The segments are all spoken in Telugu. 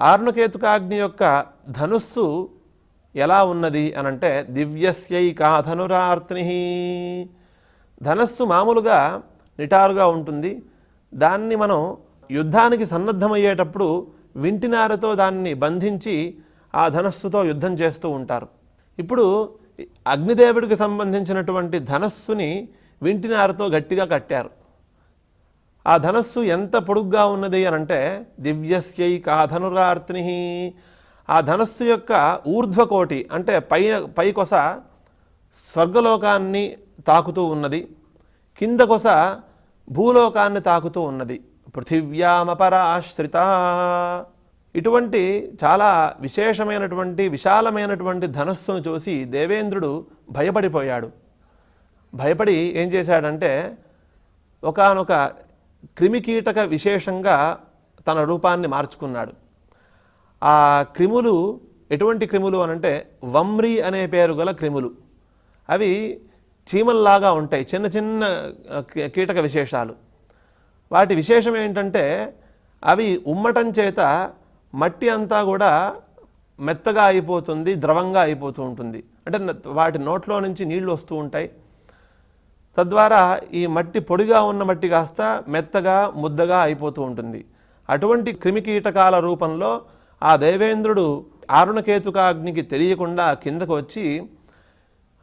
ఆర్ణుకేతుకాగ్ని యొక్క ధనుస్సు ఎలా ఉన్నది అనంటే దివ్యస్యైకాధనురార్తిని ధనస్సు మామూలుగా నిటారుగా ఉంటుంది. దాన్ని మనం యుద్ధానికి సన్నద్ధమయ్యేటప్పుడు వింటినారతో దాన్ని బంధించి ఆ ధనస్సుతో యుద్ధం చేస్తూ ఉంటారు. ఇప్పుడు అగ్నిదేవుడికి సంబంధించినటువంటి ధనస్సుని వింటినారతో గట్టిగా కట్టారు. ఆ ధనస్సు ఎంత పొడుగ్గా ఉన్నది అని అంటే దివ్యస్యై కాధనురార్తిని ఆ ధనస్సు యొక్క ఊర్ధ్వకోటి అంటే పై పైకొస స్వర్గలోకాన్ని తాకుతూ ఉన్నది కింద కొస భూలోకాన్ని తాకుతూ ఉన్నది. పృథివ్యామపరాశ్రిత. ఇటువంటి చాలా విశేషమైనటువంటి విశాలమైనటువంటి ధనస్సును చూసి దేవేంద్రుడు భయపడిపోయాడు. భయపడి ఏం చేశాడంటే ఒకానొక క్రిమికీటక విశేషంగా తన రూపాన్ని మార్చుకున్నాడు. ఆ క్రిములు ఎటువంటి క్రిములు అనంటే వమ్రి అనే పేరు గల క్రిములు. అవి చీమల్లాగా ఉంటాయి చిన్న చిన్న కీటక విశేషాలు. వాటి విశేషం ఏంటంటే అవి ఉమ్మటం చేత మట్టి అంతా కూడా మెత్తగా అయిపోతుంది ద్రవంగా అయిపోతూ ఉంటుంది. అంటే వాటి నోట్లో నుంచి నీళ్ళు వస్తూ ఉంటాయి. తద్వారా ఈ మట్టి పొడిగా ఉన్న మట్టి కాస్త మెత్తగా ముద్దగా అయిపోతూ ఉంటుంది. అటువంటి క్రిమికీటకాల రూపంలో ఆ దేవేంద్రుడు ఆరుణకేతుకాగ్నికి తెలియకుండా కిందకు వచ్చి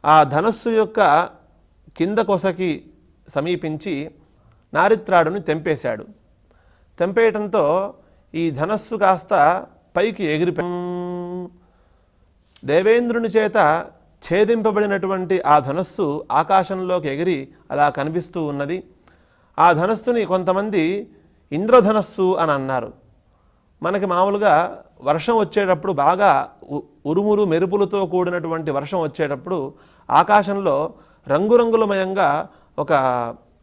ఆ ధనస్సు యొక్క కింద కొసకి సమీపించి నారిత్రాడుని తెంపేశాడు. తెంపేయటంతో ఈ ధనస్సు కాస్త పైకి ఎగిరిపో దేవేంద్రుని చేత ఛేదింపబడినటువంటి ఆ ధనస్సు ఆకాశంలోకి ఎగిరి అలా కనిపిస్తూ ఉన్నది. ఆ ధనస్సుని కొంతమంది ఇంద్రధనస్సు అని అన్నారు. మనకి మామూలుగా వర్షం వచ్చేటప్పుడు బాగా ఉ- ఉరుములు మెరుపులతో కూడినటువంటి వర్షం వచ్చేటప్పుడు ఆకాశంలో రంగురంగులమయంగా ఒక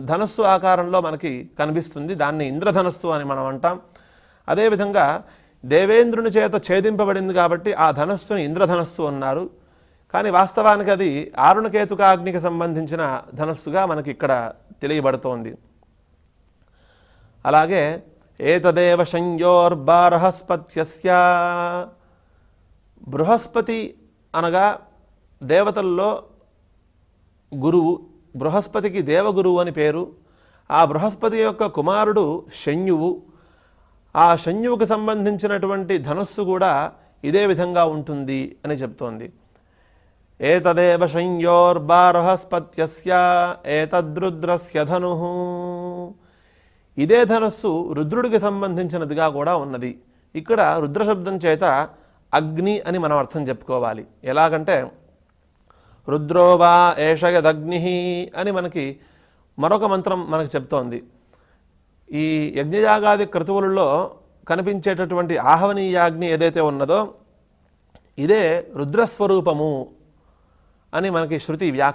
ధనస్సు ఆకారంలో మనకి కనిపిస్తుంది. దాన్ని ఇంద్రధనస్సు అని మనం అంటాం. అదేవిధంగా దేవేంద్రుని చేత ఛేదింపబడింది కాబట్టి ఆ ధనస్సుని ఇంద్రధనస్సు అన్నారు. కానీ వాస్తవానికి అది ఆరుణకేతుకాగ్నికి సంబంధించిన ధనస్సుగా మనకి ఇక్కడ తెలియబడుతోంది. అలాగే ఏతదేవ సంయోర్బారహస్పత్యస్య బృహస్పతి అనగా దేవతల్లో గురువు బృహస్పతికి దేవగురువు అని పేరు. ఆ బృహస్పతి యొక్క కుమారుడు శన్యువు. ఆ శన్యువుకు సంబంధించినటువంటి ధనుస్సు కూడా ఇదే విధంగా ఉంటుంది అని చెప్తోంది. ఏతదేవ సంయోర్బారహస్పత్యస్య ఏతద్రుద్రస్య ధను ఇదే ధనస్సు రుద్రుడికి సంబంధించినదిగా కూడా ఉన్నది. ఇక్కడ రుద్రశబ్దం చేత అగ్ని అని మనం అర్థం చెప్పుకోవాలి. ఎలాగంటే రుద్రో వా ఏషయదగ్ని అని మనకి మరొక మంత్రం మనకు చెప్తోంది. ఈ యజ్ఞయాగాది క్రతువులలో కనిపించేటటువంటి ఆహ్వనీయాగ్ని ఏదైతే ఉన్నదో ఇదే రుద్రస్వరూపము అని మనకి శృతి వ్యా